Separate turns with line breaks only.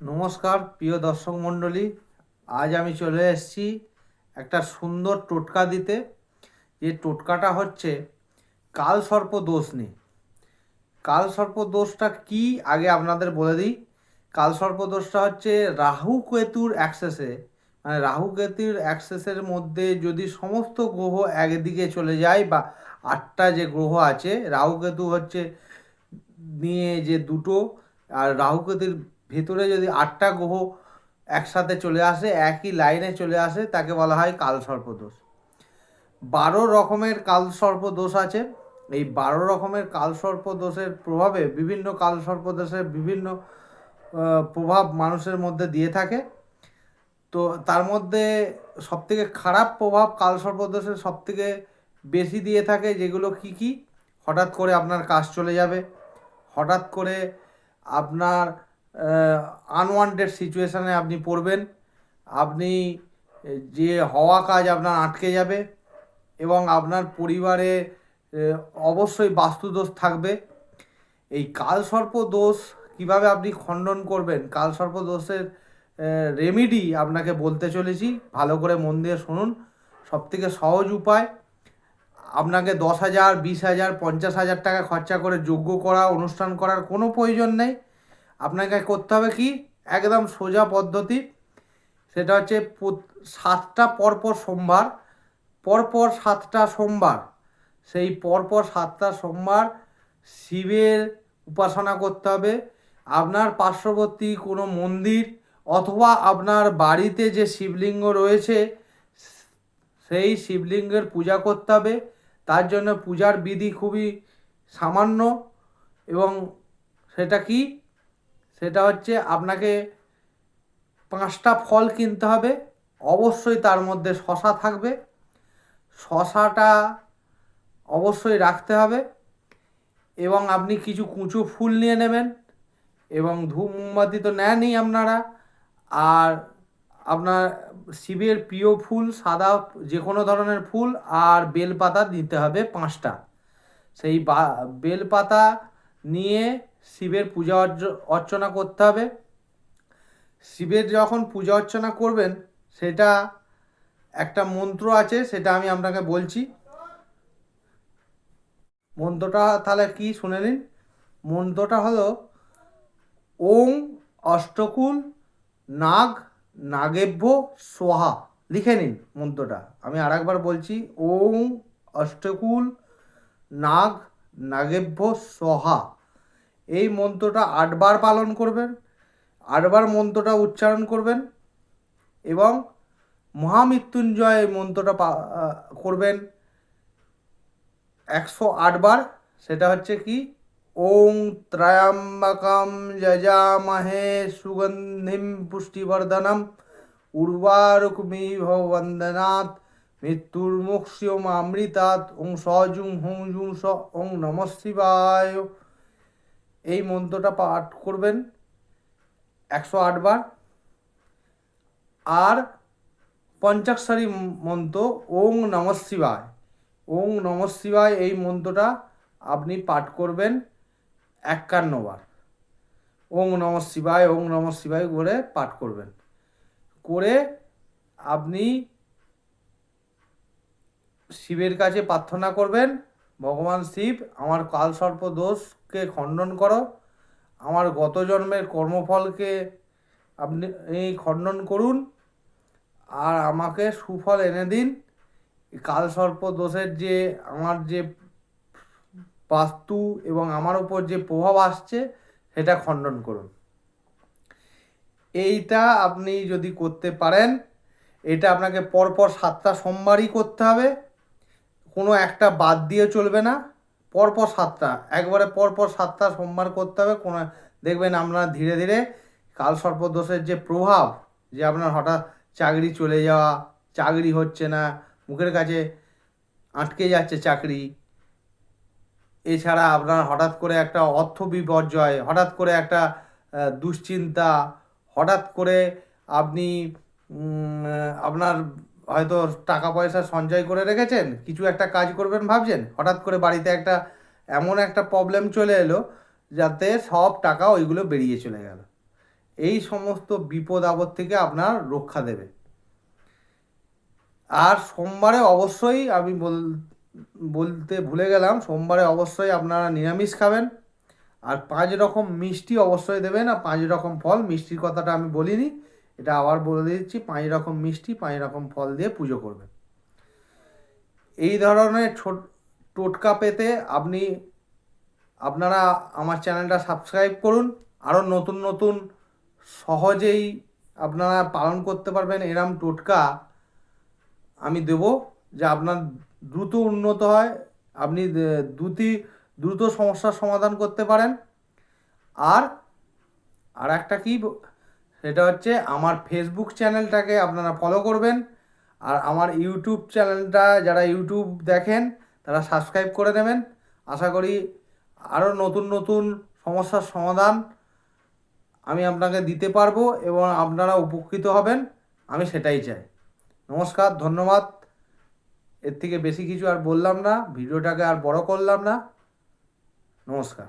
নমস্কার, প্রিয় দর্শক মণ্ডলী। আজ আমি চলে এসেছি একটা সুন্দর টোটকা দিতে। যে টোটকাটা হচ্ছে কাল সর্প দোষ নিয়ে। কাল সর্প দোষটা কি? আগে আপনাদের বলে দিই। কাল সর্প দোষটা হচ্ছে রাহু কেতুর অ্যাক্সেসে। মানে রাহু কেতুর অ্যাক্সেসের মধ্যে যদি সমস্ত গ্রহ একদিকে চলে যায় বা আটটা যে গ্রহ আছে, রাহু কেতু হচ্ছে নিয়ে যে দুটো, আর রাহু কেতুর ভেতরে যদি আটটা গ্রহ একসাথে চলে আসে, একই লাইনে চলে আসে, তাকে বলা হয় কালসর্প দোষ বারো রকমের কালসর্প দোষ আছে। এই বারো রকমের কালসর্প দোষের প্রভাবে বিভিন্ন কালসর্প দোষের বিভিন্ন প্রভাব মানুষের মধ্যে দিয়ে থাকে। তো তার মধ্যে সবথেকে খারাপ প্রভাব কালসর্প দোষের সবথেকে বেশি দিয়ে থাকে, যেগুলো কি কি? হঠাৎ করে আপনার কাজ চলে যাবে। হঠাৎ করে আপনার আনওয়ান্টেড সিচুয়েশানে আপনি পড়বেন। আপনি যে হওয়া কাজ আপনার আটকে যাবে এবং আপনার পরিবারে অবশ্যই বাস্তুদোষ থাকবে। এই কালসর্প দোষ কীভাবে আপনি খণ্ডন করবেন? কালসর্প দোষের রেমিডি আপনাকে বলতে চলেছি। ভালো করে মন দিয়ে শুনুন। সবথেকে সহজ উপায়, আপনাকে দশ হাজার, বিশ হাজার, পঞ্চাশ হাজার টাকা খরচা করে যোগ্য করা, অনুষ্ঠান করার কোনো প্রয়োজন নেই। আপনাকে করতে হবে কি? একদম সোজা পদ্ধতি। সেটা হচ্ছে সাতটা পরপর সোমবার। পরপর সাতটা সোমবার। সেই পরপর সাতটা সোমবার শিবের উপাসনা করতে হবে। আপনার পার্শ্ববর্তী কোনো মন্দির অথবা আপনার বাড়িতে যে শিবলিঙ্গ রয়েছে, সেই শিবলিঙ্গের পূজা করতে হবে। তার জন্য পূজার বিধি খুবই সামান্য এবং সেটা কি? সেটা হচ্ছে আপনাকে পাঁচটা ফল কিনতে হবে। অবশ্যই তার মধ্যে শশা থাকবে। শশাটা অবশ্যই রাখতে হবে এবং আপনি কিছু কুচো ফুল নিয়ে নেবেন এবং ধূপ মোমবাতি তো নেনই আপনারা। আর আপনার শিবের প্রিয় ফুল, সাদা যে কোনো ধরনের ফুল আর বেলপাতা দিতে হবে পাঁচটা। সেই বেলপাতা নিয়ে শিবের পূজা অর্চ- অর্চনা করতে হবে। শিবের যখন পূজা অর্চনা করবেন, সেটা একটা মন্ত্র আছে, সেটা আমি আপনাকে বলছি। মন্ত্রটা তাহলে কি শুনে নিন? মন্ত্রটা হলো, ওং অষ্টকুল নাগ নাগেভ্য সোহা। লিখে নিন মন্ত্রটা। আমি আরেকবার বলছি, ওং অষ্টকুল নাগ নাগেভ্য সোহা। এই মন্ত্রটা আটবার পালন করবেন, আটবার মন্ত্রটা উচ্চারণ করবেন এবং মহামৃত্যুঞ্জয় এই মন্ত্রটা করবেন একশো আটবার। সেটা হচ্ছে কি, ওং ত্রয়ম্বকম যজামহে সুগন্ধিম পুষ্টিবর্ধনম উর্বারুকমি ভবন্দনাথ মৃত্যুর্মুক্ষিয়ম অমৃতাৎ ওং সজুং হুং জুং স, ওং নম শিবায়। এই মন্ত্রটা পাঠ করবেন একশো আটবার আর পঞ্চাক্ষরী মন্ত্র, ওং নম শিবায়। ওং নম শিবায় এই মন্ত্রটা আপনি পাঠ করবেন একান্ন বার। ওং নম শিবায়, ওং নম শিবায় করে পাঠ করবেন। করে আপনি শিবের কাছে প্রার্থনা করবেন। ভগবান শিব, আমার কালসর্প দোষকে খণ্ডন করো। আমার গত জন্মের কর্মফলকে আপনি এই খণ্ডন করুন আর আমাকে সুফল এনে দিন। কালসর্প দোষের যে আমার যে বাস্তু এবং আমার উপর যে প্রভাব আসছে, সেটা খণ্ডন করুন। এইটা আপনি যদি করতে পারেন, এটা আপনাকে পরপর সাতটা সোমবারই করতে হবে। কোনো একটা বাদ দিয়ে চলবে না। পরপর সাতটা, একবারে পরপর সাতটা সোমবার করতে হবে। কোনো, দেখবেন আপনার ধীরে ধীরে কালসর্প দোষের যে প্রভাব, যে আপনার হঠাৎ চাকরি চলে যাওয়া, চাকরি হচ্ছে না, মুখের কাছে আটকে যাচ্ছে চাকরি, এছাড়া আপনার হঠাৎ করে একটা অর্থ বিপর্যয়, হঠাৎ করে একটা দুশ্চিন্তা, হঠাৎ করে আপনি আপনার হয়তো টাকা পয়সা সঞ্চয় করে রেখেছেন, কিছু একটা কাজ করবেন ভাবছেন, হঠাৎ করে বাড়িতে একটা এমন একটা প্রবলেম চলে এলো যাতে সব টাকা ওইগুলো বেরিয়ে চলে গেল। এই সমস্ত বিপদ আপদ থেকে আপনার রক্ষা দেবে। আর সোমবারে অবশ্যই আমি বল, বলতে ভুলে গেলাম, সোমবারে অবশ্যই আপনারা নিরামিষ খাবেন। আর পাঁচ রকম মিষ্টি অবশ্যই দেবেন, আর পাঁচ রকম ফল, মিষ্টির কথাটা আমি বলিনি। এটা আবার বলে দিচ্ছি, পাঁচ রকম মিষ্টি, পাঁচ রকম ফল দিয়ে পুজো করবেন। এই ধরনের ছোট, টোটকা পেতে আপনি, আপনারা আমার চ্যানেলটা সাবস্ক্রাইব করুন। আরও নতুন নতুন, সহজেই আপনারা পালন করতে পারবেন এরম টোটকা আমি দেব, যে আপনার দ্রুত উন্নত হয়, আপনি দে- দ্রুতি সমস্যার সমাধান করতে পারেন। আর আর একটা কি সেটা হচ্ছে আমার ফেসবুক চ্যানেলটাকে আপনারা ফলো করবেন আর আমার ইউটিউব চ্যানেলটা যারা ইউটিউব দেখেন, তারা সাবস্ক্রাইব করে নেবেন। আশা করি আরও নতুন নতুন সমস্যার সমাধান আমি আপনাকে দিতে পারব এবং আপনারা উপকৃত হবেন, আমি সেটাই চাই। নমস্কার, ধন্যবাদ। এর থেকে বেশি কিছু আর বললাম না, ভিডিওটাকে আর বড় করলাম না। নমস্কার।